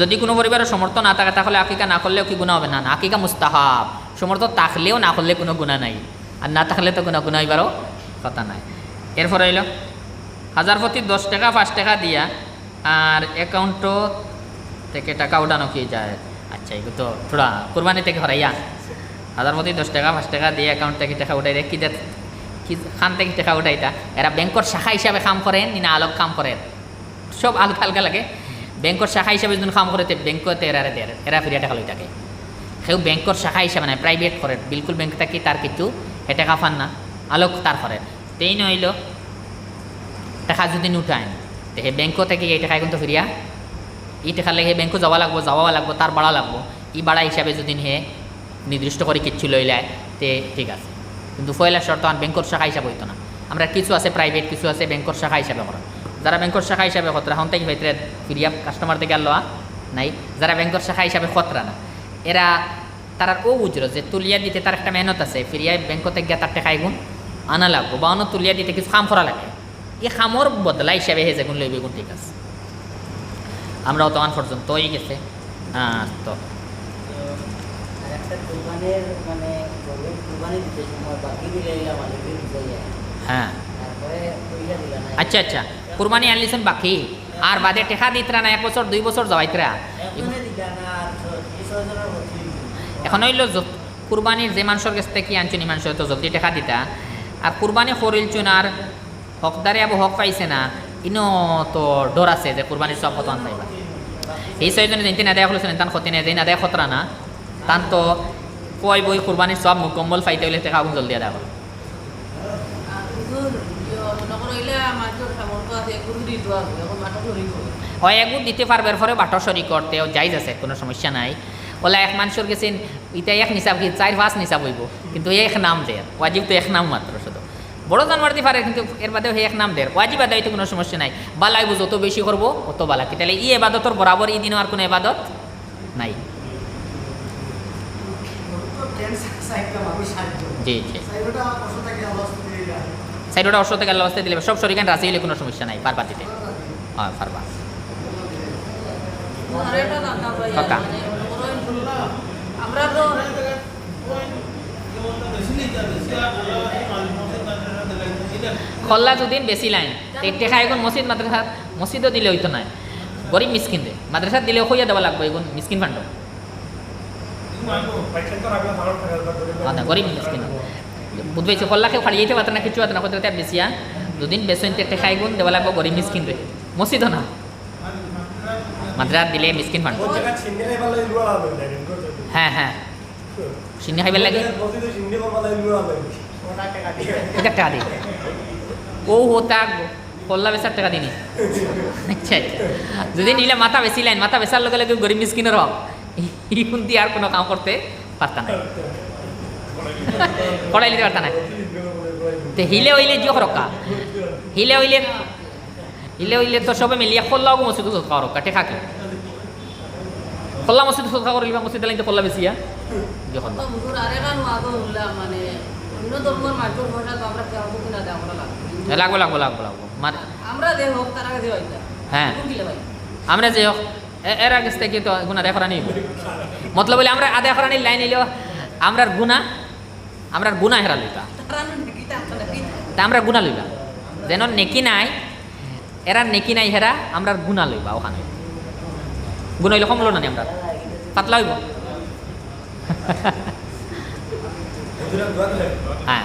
যদি কোনো পরিবারের সমর্থ না থাকে, তাহলে আকিকা না করলেও কি গুণা হবে? না না, আকিকা মুস্তাহাব। সমর্থ থাকলেও না করলে কোনো গুণা নাই। আর না থাকলে তো কোনো গুণা হইবারও কথা নাই। এরপর হইল, হাজার প্রতি দশ টাকা, পাঁচ টাকা দিয়া, আর অ্যাকাউন্টও থেকে টাকা উঠানো কি যায়? আচ্ছা এগুলো তো থোড়া কোরবানি থেকে হরাইয়া। হাজার প্রতি দশ টাকা, পাঁচ টাকা দিয়ে অ্যাকাউন্ট থেকে টাকা উঠাই দেয় কি খান থেকে টাকা উঠাইতা? এরা ব্যাংকর শাখা হিসাবে কাম করেন না আলোক কাম করেন। সব আলগা আলগা লাগে। ব্যাংকর শাখা হিসাবে যদি কাম করে ব্যাংকতে এরা দেয় এরা ফিরিয়া টাকা লই থাকে। সেও ব্যাংকর শাখা হিসাবে নাই প্রাইভেট করে বিলকুল ব্যাংক থাকি তার কিছু হে টাকা ফান না আলোক তার করে তেই নইল টাকা যদি নুটাইন তে হে ব্যাংক থেকে এই টাকা কিন্তু ফিরিয়া ই টাকা লাগে হে ব্যাংকও যাওয়া লাগবো যাওয়া লাগবো তার বাড়া লাগবো। ই বাড়া হিসাবে যদি হে নির্দিষ্ট করে কিচ্ছু লইলায় তে ঠিক আছে। কিন্তু পয়লা শর্ত ব্যাংকর শাখা হিসাবে হইতো না। আমরা কিছু আছে প্রাইভেট কিছু আছে ব্যাংকর শাখা হিসাবে করা যারা ব্যাংকর শাখা হিসাবে খতরা হন থেকে ভেতরে ফিরিয়া কাস্টমার থেকে লওয়া নাই। যারা ব্যাংকর শাখা হিসাবে খতরা না। এরা তার ও বুঝলো যে তুলিয়া দিতে তার একটা মেহনত আছে ফিরিয়া ব্যাংক থেকে গিয়ে তার টাকা এগুন আনা লাগবো বা অন্য তুলিয়া দিতে কিছু কাম করা লাগে। এই কামর বদলা হিসাবে হে যেগুন লইবে গুণ ঠিক আছে। আমরাও তো আন পর্যন্ত হয়ে গেছে। হ্যাঁ তো। হ্যাঁ আচ্ছা আচ্ছা। কুরবানি আনলিছেন বাকি। আর বাদে টেকা দিতরা না এক বছর দুই বছর যাওয়াইতরা এখন হইল কুরবানির যে মানুষের কাছ থেকে আনছুন এই মানুষের তো জলদি টেকা দিতা। আর কুরবানি করিলছুন আর হকদারে আবু হক পাইছে না ইনো তো ডর আছে যে কুরবানির সব কত আনতাইবা এই ছয়জনে যেন আদায় হলেছেন তান ক্ষতি নেই যেন আদায় খতরা না, তান তো কয় বই কুরবানির সব মুকম্মল ফাইতে হইলে টেকা জলদি আদায় করো হয় একগুণ দিতে পারবে এরপরে বাটো সরি করতে ও যাইজ আছে কোনো সমস্যা নাই। ওলা এক মানুষের গেছে ইটা এক নিসাব কি চার পাঁচ নিসাব হইব কিন্তু এক নাম দেয় ওয়াজিব তো এক নাম মাত্র শুধু বড় জানোয়ার দিতে পারে কিন্তু এর বাদেও এক নাম দেয় ওয়াজিব আদায় তো কোনো সমস্যা নাই। বালাইব যত বেশি করব অত বালা কি তাহলে ই এবাদতর বরাবর ই দিনও আর কোনো এবাদত নাই। জি জি। সাইডটা অসুস্থ থেকে আল্লাহ দিলে সব শরীর রাজি হলে কোনো সমস্যা নাই পারবা দিতে। হ্যাঁ পারবা। কাকা। আমরা তো খল্লা যদিন বেশি লাইন। টেকা এখন মসজিদ মাদ্রাসা মসজিদও দিলে হইতো নাই গরিব মিসকিন দে মাদ্রাসা দিলে হইয়া দেওয়া লাগবে এখন মিসকিন ফান্ড। আচ্ছা গরিব মিসকিন। বুঝবাইছে খল্লাকে ফাড়ি যেতে পারতো না কিছু না তার বেশিয়া দুদিন বেসন টেকা এখন দেওয়া লাগবে গরিব মিসকিন রে মসজিদও না মাদ্রাসা দিলে মিসকিন ফান্ড হ্যাঁ হ্যাঁ সিন্নি খাইবার লাগে এটা টাকা দিই ও হতা কল্লা বেচার টাকা দিনি আচ্ছা আচ্ছা যদি নিলে মাথা বেশি লাইন মাথা বেচার লগে লগে গরিব মিসকিনের হক ইগুন দিয়ে আর কোনো কাম করতে পারতা না কড়াই নিতে পারতা না তে হিলে হইলে জিও রক্কা হিলে হইলে হিলে হইলে তো সবে মিলিয়ে খোল্লাও মসজিদ খাওয়া রক্কা টেকা কি? খোল্লা মসজিদ খোলা করে লিবা মসজিদ তো খোল্লা বেশিয়া মানে দেয় আমরা লাগবে। লাগবো লাগবো লাগবো মানে আমরা দে হোক তারা হইতা হ্যাঁ। ভাই? আমরা যে হোক, এর আগে থেকে তো গুণা নিব মতলব বলে আমরা আদায় করা লাইন এলো আমরার গুণা আমরার গুণা হেরা নাকি তা আমরা গুণা লইবা। যেন নেকি নাই এরা নেকি নাই হেরা আমরা গুণা লইবা ওখানে। গুণা হইলে কমলো না আমরা? পাতলা হইব? হ্যাঁ।